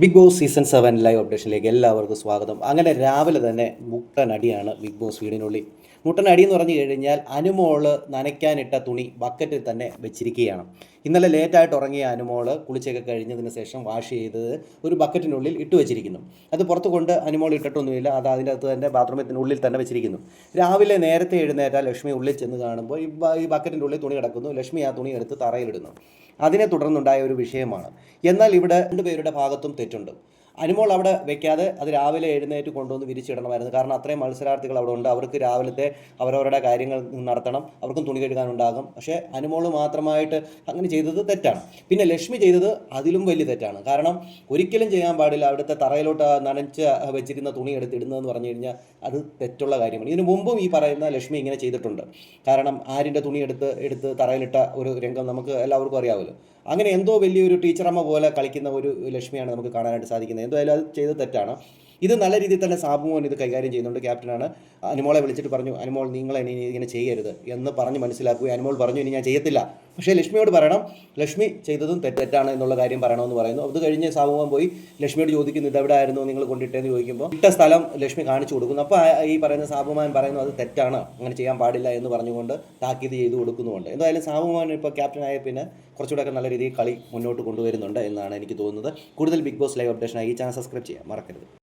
Big Boss season seven live അപ്ഡേഷനിലേക്ക് എല്ലാവർക്കും സ്വാഗതം. അങ്ങനെ രാവിലെ തന്നെ മുട്ടനടിയാണ് ബിഗ് ബോസ് വീടിനുള്ളിൽ. മുട്ടനടി എന്ന് പറഞ്ഞു കഴിഞ്ഞാൽ അനുമോൾ നനയ്ക്കാനിട്ട തുണി ബക്കറ്റിൽ തന്നെ വെച്ചിരിക്കുകയാണ്. ഇന്നലെ ലേറ്റായിട്ട് ഉറങ്ങിയ അനുമോൾ കുളിച്ചൊക്കെ കഴിഞ്ഞതിന് ശേഷം വാഷ് ചെയ്ത് ഒരു ബക്കറ്റിനുള്ളിൽ ഇട്ട് വെച്ചിരിക്കുന്നു. അത് പുറത്ത് കൊണ്ട് അനുമോൾ ഇട്ടിട്ടൊന്നുമില്ല അത് അതിന്റെ അകത്ത് തന്നെ ബാത്റൂമിനുള്ളിൽ തന്നെ വെച്ചിരിക്കുന്നു. രാവിലെ നേരത്തെ എഴുന്നേറ്റാൽ ലക്ഷ്മി ഉള്ളിൽ ചെന്ന് കാണുമ്പോൾ ഈ ബക്കറ്റിന്റെ ഉള്ളിൽ തുണി കിടക്കുന്നു. ലക്ഷ്മി ആ തുണി എടുത്ത് തറയിലിടുന്നു അതിനെ തുടർന്നുണ്ടായ ഒരു വിഷയമാണ്. എന്നാൽ ഇവിടെ രണ്ടുപേരുടെ ഭാഗത്തും തെറ്റുണ്ട്. അനുമോൾ അവിടെ വെക്കാതെ അത് രാവിലെ എഴുന്നേറ്റ് കൊണ്ടുവന്ന് വിരിച്ചിടണമായിരുന്നു. കാരണം അത്രയും മത്സരാർത്ഥികൾ അവിടെ ഉണ്ട്. അവർക്ക് രാവിലത്തെ അവരവരുടെ കാര്യങ്ങൾ നടത്തണം. അവർക്കും തുണി കഴുകാനുണ്ടാകും. പക്ഷേ അനുമോൾ മാത്രമായിട്ട് അങ്ങനെ ചെയ്തത് തെറ്റാണ്. പിന്നെ ലക്ഷ്മി ചെയ്തത് അതിലും വലിയ തെറ്റാണ്. കാരണം ഒരിക്കലും ചെയ്യാൻ പാടില്ല അവിടുത്തെ തറയിലോട്ട് നനച്ച് വെച്ചിരുന്ന തുണി എടുത്തിടുന്നതെന്ന് പറഞ്ഞു കഴിഞ്ഞാൽ അത് തെറ്റുള്ള കാര്യമാണ്. ഇതിനു മുമ്പും ഈ പറയുന്ന ലക്ഷ്മി ഇങ്ങനെ ചെയ്തിട്ടുണ്ട്. കാരണം ആരിന്റെ തുണി എടുത്ത് എടുത്ത് തറയിലിട്ട ഒരു രംഗം നമുക്ക് എല്ലാവർക്കും അറിയാമല്ലോ. അങ്ങനെ എന്തോ വലിയൊരു ടീച്ചറമ്മ പോലെ കളിക്കുന്ന ഒരു ലക്ഷ്മിയാണ് നമുക്ക് കാണാനായിട്ട് സാധിക്കുന്നത്. എന്തായാലും അത് ചെയ്ത തെറ്റാണ്. ഇത് നല്ല രീതിയിൽ തന്നെ സാബുമോൻ ഇത് കൈകാര്യം ചെയ്യുന്നുണ്ട്. ക്യാപ്റ്റനാണ് അനുമോളെ വിളിച്ചിട്ട് പറഞ്ഞു അനുമോൾ നിങ്ങൾ ഇനി ഇങ്ങനെ ചെയ്യരുത് എന്ന് പറഞ്ഞ് മനസ്സിലാക്കുകയും അനുമോൾ പറഞ്ഞു ഇനി ഞാൻ ചെയ്യത്തില്ല. പക്ഷേ ലക്ഷ്മിയോട് പറയണം ലക്ഷ്മി ചെയ്തതും തെറ്റാണ് എന്നുള്ള കാര്യം പറയണമെന്ന് പറയുന്നു. അത് കഴിഞ്ഞ് സാമൂഹം പോയി ലക്ഷ്മിയോട് ചോദിക്കുന്നു ഇത് എവിടെ ആയിരുന്നു നിങ്ങൾ കൊണ്ടിട്ടേന്ന് ചോദിക്കുമ്പോൾ ഇട്ട സ്ഥലം ലക്ഷ്മി കാണിച്ചു കൊടുക്കുന്നു. അപ്പോൾ ഈ പറയുന്ന സാബുമാൻ പറയുന്നു അത് തെറ്റാണ് അങ്ങനെ ചെയ്യാൻ പാടില്ല എന്ന് പറഞ്ഞുകൊണ്ട് താക്കീത് ചെയ്തു കൊടുക്കുന്നുമുണ്ട്. എന്തായാലും സാബുമാൻ ഇപ്പോൾ ക്യാപ്റ്റൻ ആയ പിന്നെ കുറച്ചുകൂടെയൊക്കെ നല്ല രീതിയിൽ കളി മുന്നോട്ട് കൊണ്ടുവരുന്നുണ്ട് എന്നാണ് എനിക്ക് തോന്നുന്നത്. കൂടുതൽ ബിഗ് ബോസ് ലൈവ് അപ്ഡേഷനായി ഈ ചാനൽ സബ്സ്ക്രൈബ് ചെയ്യാം മറക്കരുത്.